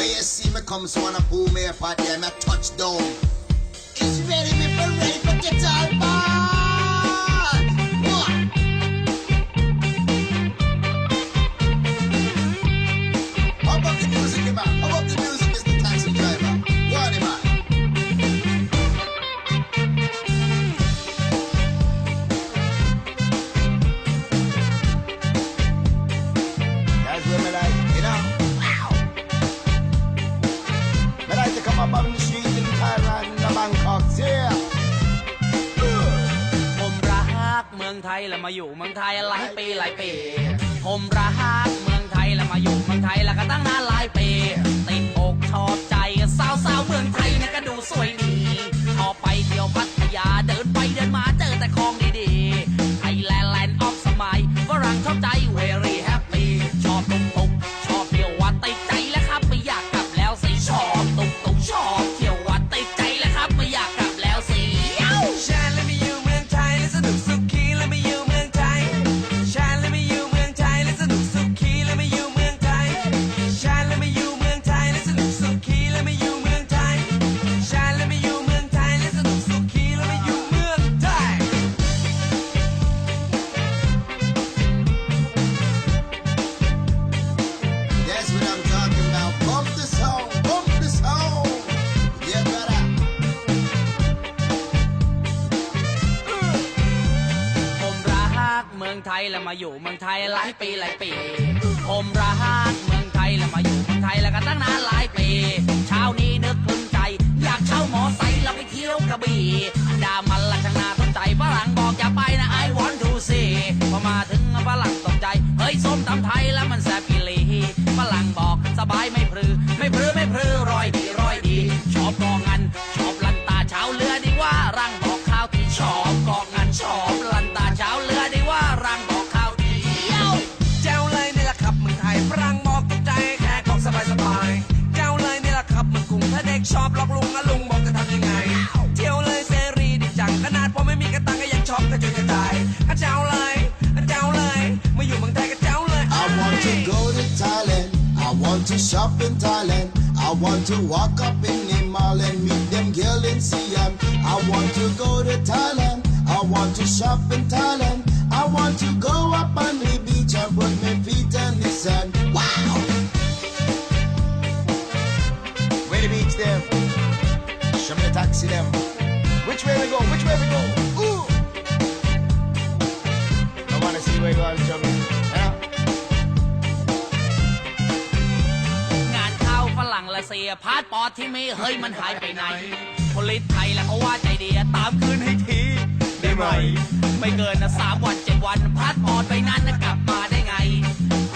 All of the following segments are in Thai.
When you see me come, so wanna pull me apart, yeah, me touchdown. It's ready, me for ready for guitar band. ยแล้วมาอยู่เมืองไทยหลายปีหลายปี ผมรักเมืองไทยแล้วมาอยู่เมืองไทยแล้วก็ตั้งนานหลายปี มืองไทยแล้วมาอยู่เมืองไทยหลายปีหลายปี ผมรักเมืองไทยแล้วมาอยู่เมืองไทยแล้วก็ตั้งนานหลายปีเช้านี้นึกคลึงใจ อยากเช่าหมอไซค์แล้วไปเที่ยวกระบี่ดามันละช่างนาสนใจฝรั่งบอกอย่าไปนะ I want to see พอมาถึงฝรั่งตกใจ เฮ้ยส้มตำไทยแล้วมันแซ่บอีหลีฝรั่งบอกสบายไม่พรือไม่พรือ ตังก็ยังชอบกระจุยกระจายอะเจ้าเลยอะเจ้าเลยมาอยู่เมืองไทยก็เจ้าเลย I want to go to Thailand. I want to shop in Thailand. I want to walk up in the mall and meet them girl in Siam. I want to go to Thailand. I want to shop in Thailand. I want to go up on the beach and put my feet in the sand. Wow! Where the beach them? Show me the taxi them. Which way we go? Which way we go? Wanna see where you are, show me. Yeah? งานเข้าฝรั่งละเสียพาสปอร์ตที่มีเฮ้ยมันหายไปไหนพลิตไทยแล้วเขาว่าใจดีตามคืนให้ทีได้ไหม ไม่เกินนะสามวันเจ็ดวันพาสปอร์ตไปนั้นนะกลับมาได้ไง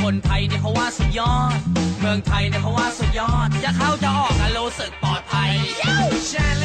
คนไทยเนี่ยเขาว่าสุดยอด เมืองไทยเนี่ยเขาว่าสุดยอด จะเข้าจะออกอะรู้สึกปลอดภัยชาแล